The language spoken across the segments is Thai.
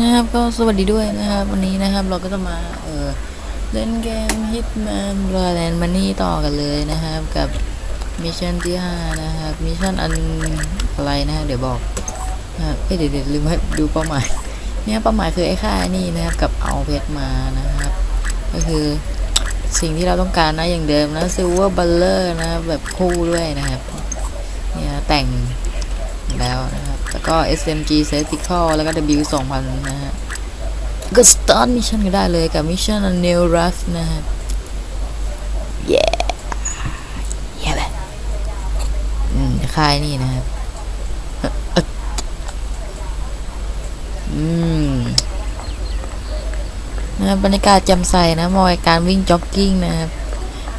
นะครับก็สวัสดีด้วยนะครับ วันนี้นะครับเราก็จะมาเออเล่นเกม Hitman Bloodland Money ต่อกันเลยนะครับ กับมิชชั่นที่5นะครับมิชชั่นอันอะไรนะฮะเดี๋ยวบอกนะเอ้ยเดี๋ยวเดี๋ยวลืมให้ดูเป้าหมายเนี่ยเป้าหมายคือไอ้ค่านี่นะครับกับเอาเพชรมานะครับ ก็คือสิ่งที่เราต้องการนะอย่างเดิมนะ Silver Baller นะครับแบบคู่ด้วยนะครับเนี่ยแต่งแล้วนะครับ แล้วก็ SMG c e r t i c a l แล้วก็ W 2000นะฮะ ก็ start mission ก็ได้เลยกับ mission on New Rush นะฮะ yeah yeah แบบอืมค่ายนี่นะครับอืมนะบบรรยากาศจ่มใส่นะมอยการวิ่งจ็อกกิ้งนะครับ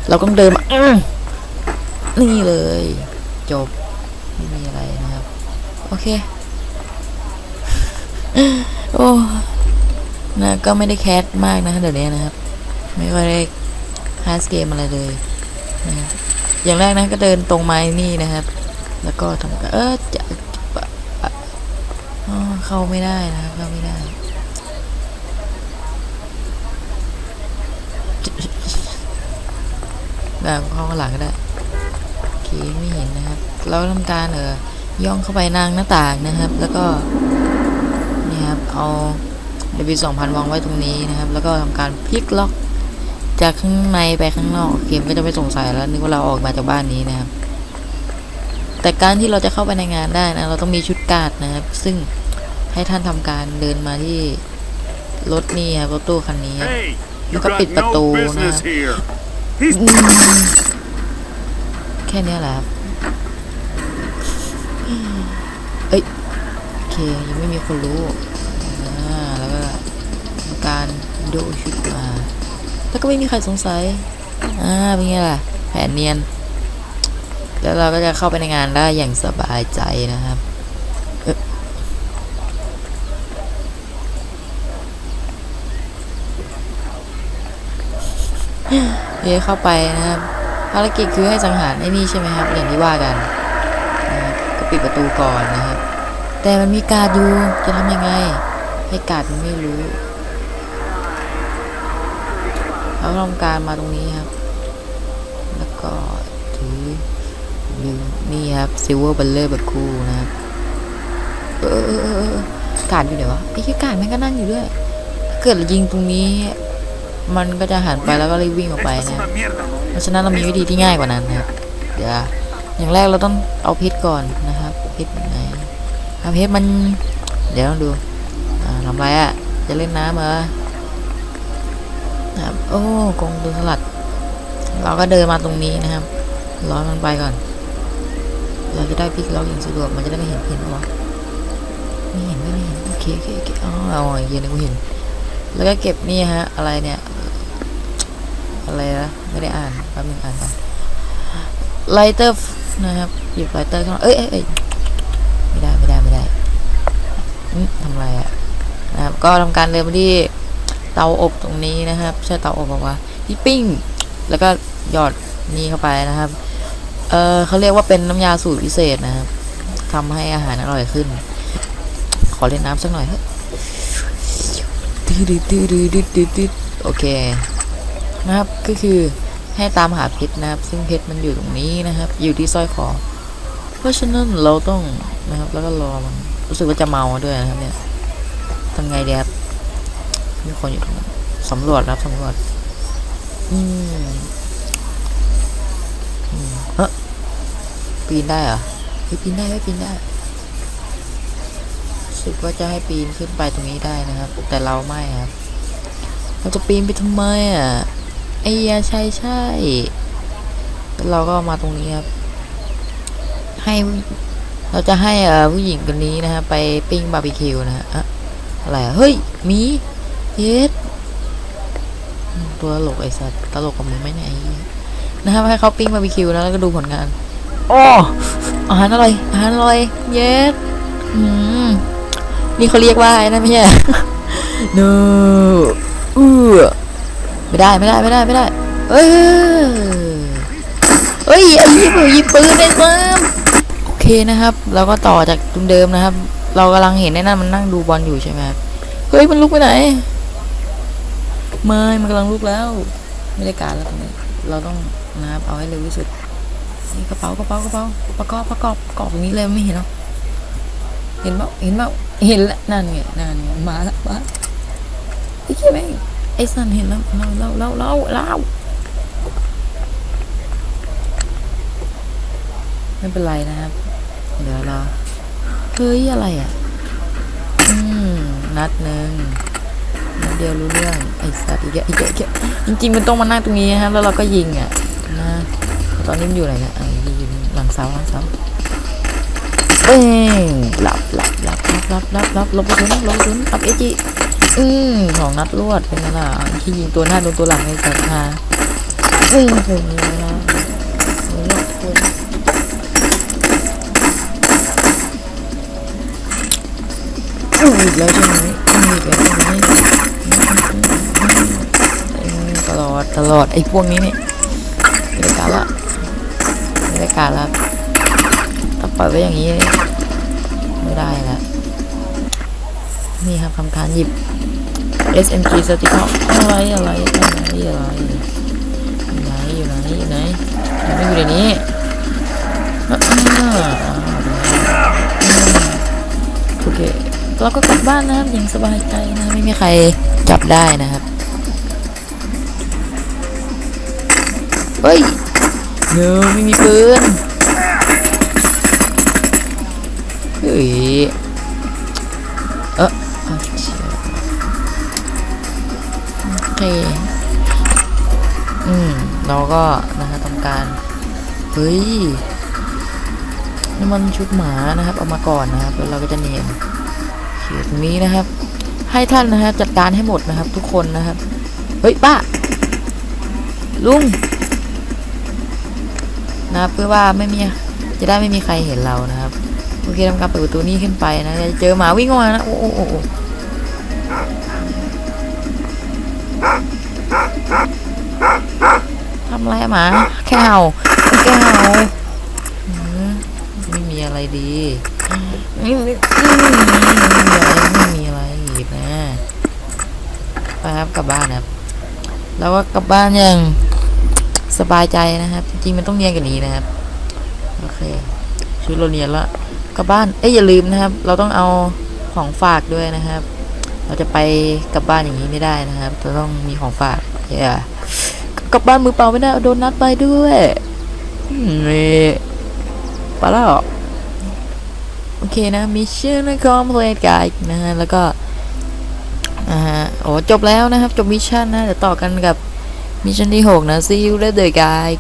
เราต้องเดินมาอื้อนี่เลย จบไม่มีอะไรนะครับ โอเค โอ้นะก็ไม่ได้แคสมากนะเดี๋ยวนี้นะครับ ไม่ค่อยได้ฮาร์ดเกมอะไรเลยนะอย่างแรกนะก็เดินตรงไม้นี่นะครับ แล้วก็ทำการเออจะเข้าไม่ได้นะครับเข้าไม่ได้แบบเข้าข้างหลังก็ได้โอเคไม่เห็นนะครับเราทำการเออ ย่องเข้าไปนางหน้าต่างนะครับ แล้วก็นี่ครับเอา W 2 0 0 0วางไว้ตรงนี้นะครับ แล้วก็ทำการพลิกล็อก จากข้างในไปข้างนอกเกมก็จะไม่สงสัยแล้วนึกว่าเราออกมาจากบ้านนี้นะครับ แต่การที่เราจะเข้าไปในงานได้นะเราต้องมีชุดการ์ดนะครับ ซึ่งให้ท่านทำการเดินมาที่รถนี่ครับรถตู้คันนี้ครับ Hey, you Look up got it, but no the- business nah. here. He's แค่เนี้ยแหละครับ เอ้ยโอเคยังไม่มีคนรู้อ่าแล้วก็การโดชุดมาแล้วก็ไม่มีใครสงสัยอ่าเป็นไงล่ะแผนเนียน แล้วเราก็จะเข้าไปในงานได้อย่างสบายใจนะครับเอ๊ะเย้เข้าไปนะครับภารกิจคือให้สังหารไอ้นี่ใช่ไหมครับอย่างที่ว่ากัน ปิดประตูก่อนนะครับแต่มันมีการ์ดอยู่จะทำยังไง ให้การ์ดมันไม่รู้เราทำการมาตรงนี้ครับ แล้วก็ถือดูนี่ครับซิลเวอร์บัลเลอร์แบบคู่นะครับเออการ์ดอยู่ไหนวะไอ้แค่การ์ดมันก็นั่งอยู่ด้วยถ้าเกิดยิงตรงนี้มันก็จะหันไปแล้วก็รีบวิ่งออกไปนะเพราะฉะนั้นเรามีวิธีที่ง่ายกว่านั้นนะครับเดี๋ยว อย่างแรกเราต้องเอาเพชรก่อนนะครับเพชรไหนเอาเพชรมัน เดี๋ยวต้องดูทำไรอะ่ะ จะเล่นน้ำเหรอครับโอ้กองดูสลัด เราก็เดินมาตรงนี้นะครับ ร้อนมันไปก่อน เราจะได้พลิกล็อกอย่างสะดวกมันจะได้ไม่เห็นเห็นหรอไม่เห็นไม่เห็นโอเคโอเคโอเคอ๋อเอาเหี้ย็นกูเห็น แล้วก็เก็บนี่ฮะ อะไรเนี่ยอะไรนะไม่ได้อ่านแป๊บนึงอ่านก่อนไลเตอร์ นะครับ หยิบไลเตอร์ขึ้นมาเอ้ยเอ้ยเอ้ยไม่ได้ไม่ได้ไม่ได้ทำอะไรอะนะครับ ก็ทำการเดินมาที่เตาอบตรงนี้นะครับใช่เตาอบบอกว่าที่ปิ้ง แล้วก็หยอดนี่เข้าไปนะครับ เออเขาเรียกว่าเป็นน้ำยาสูตรพิเศษนะครับทำให้อาหารอร่อยขึ้น ขอเล่นน้ำสักหน่อยเถอะดืดดืดดืดดืดดืดดืดโอเคนะครับก็คือ ให้ตามหาเพชรนะครับ ซึ่งเพชรมันอยู่ตรงนี้นะครับ อยู่ที่สร้อยคอ เพราะฉะนั้นเราต้องนะครับ แล้วก็รอมันรู้สึกว่าจะเมาด้วยนะครับเนี่ยทำไงดีครับมีคนอยู่ตรงนั้นสำรวจครับสำรวจ อืมเฮ้ปีนได้เหรอเฮ้ปีนได้ไม่ปีนได้รู้สึกว่าจะให้ปีนขึ้นไปตรงนี้ได้นะครับ แต่เราไม่ครับ เราจะปีนไปทำไมอะ ไอ้ยาใช่ใช่ เราก็มาตรงนี้ครับ ให้เราจะให้ผู้หญิงคนนี้นะฮะไปปิ้งบาร์บีคิวนะฮะอะอะไรเฮ้ยมีเย็ดตัวตลกไอ้สัตว์ตลกกับมึงไหมเนี่ไหี้ยนะครับให้เขาปิ้งบาร์บีคิวนะแล้วก็ดูผลงานโอ้อาหารอร่อยอาหารอร่อยเย็ดอืมนี่เขาเรียกว่าไอ้นั่นไม่ใช่ no เออ ไม่ได้ไม่ได้ไม่ได้ไม่ได้เอ้ยเอ้ยไอ้ยิบยิบปืนไอ้เฟิร์มโอเคนะครับ เราก็ต่อจากตรงเดิมนะครับ เรากำลังเห็นไอ้นั่นมันนั่งดูบอลอยู่ใช่ไหมเฮ้ยมันลุกไปไหนไม่มันกำลังลุกแล้วไม่ได้การแล้วตรงนี้เราต้องนะครับเอาให้เร็วที่สุดนี่กระเป๋ากระเป๋ากระเป๋าประกอบประกอบประกอบตรงนี้เลยไม่เห็นหรอเห็นเปล่าเห็นเปล่าเห็นแล้วนั่นไงนั่นไงมาแล้วมาไอ้เหี้ยแม่ง ไอ้สันเห็นแล้วเราเราเราเราเราไม่เป็นไรนะครับ เดี๋ยวเราเฮ้ยอะไรอะ อืม นัดหนึ่งนัดเดียวรู้เรื่องไอ้สัตว์อีกแล้วอีกแล้วอีกจริงๆมันต้องมานั่งตรงนี้นะครับแล้วเราก็ยิงอะนะตอนนี้มันอยู่ไหนเนี่ยอะอยู่หลังเสาหลังเสาเอ้งหลับหลับหลับหลับหลับหลับหลับหลบกระสุนหลบกระสุนหลับเอจิ อืมสองนัดรวดเป็นไงล่ะที่ยิงตัวหน้าโดนตัวหลังไอ้สัตว์ฮะอืมเป็นไงล่ะอ้ยคุณอืมอีกแล้วใช่ไหมอีกแล้วใช่ไหมตลอดตลอดไอ้พวกนี้เนี่ยไม่ได้การละไม่ได้การละถ้าปล่อยไว้อย่างนี้ไม่ได้ละ นี่ครับคำทานหยิบ SMG สติกอะไรอะไรอะไรอะไรอยู่ไหนอยู่ไหนอยู่ไหนมันไม่อยู่ในนี้โอเคเราก็กลับบ้านนะครับอย่างสบายใจนะไม่มีใครจับได้นะครับเฮ้ยเนอไม่มีปืนเฮ้ย เราก็นะครับทำการ เฮ้ยนี่มันชุดหมานะครับ เอามาก่อนนะครับ แล้วเราก็จะเนียนเขียนตรงนี้นะครับ ให้ท่านนะครับจัดการให้หมดนะครับ ทุกคนนะครับ เฮ้ยป้า ลุงนะครับเพื่อว่าไม่มีจะได้ไม่มีใครเห็นเรานะครับโอเคทำการเปิดประตูนี้ขึ้นไปนะจะเจอหมาวิ่งออกมานะโอ้โอ้โอ้ำอะไรอะหมาแค่เห่าแค่เห่าไม่มีอะไรดีไม่มีอะไรไม่มีอะไรอีกนะไปครับกลับบ้านครับ แล้วก็กลับบ้านอย่างสบายใจนะครับ จริงๆมันต้องเนียนกว่านี้นะครับโอเคชุดเราเนียนละกลับบ้านเอ้ยอย่าลืมนะครับ เราต้องเอาของฝากด้วยนะครับ เราจะไปกลับบ้านอย่างนี้ไม่ได้นะครับเราต้องมีของฝากอย่า กลับบ้านมือเปล่าไม่ได้โดนนัดไปด้วยนี่ไปแล้วโอเคนะมิชชั่นคอมเพลตกายนะฮะแล้วก็อ่าฮะโอ้จบแล้วนะครับ จบมิชชั่นนะเดี๋ยวต่อกันกับมิชชั่นที่ 6 นะ see you later guys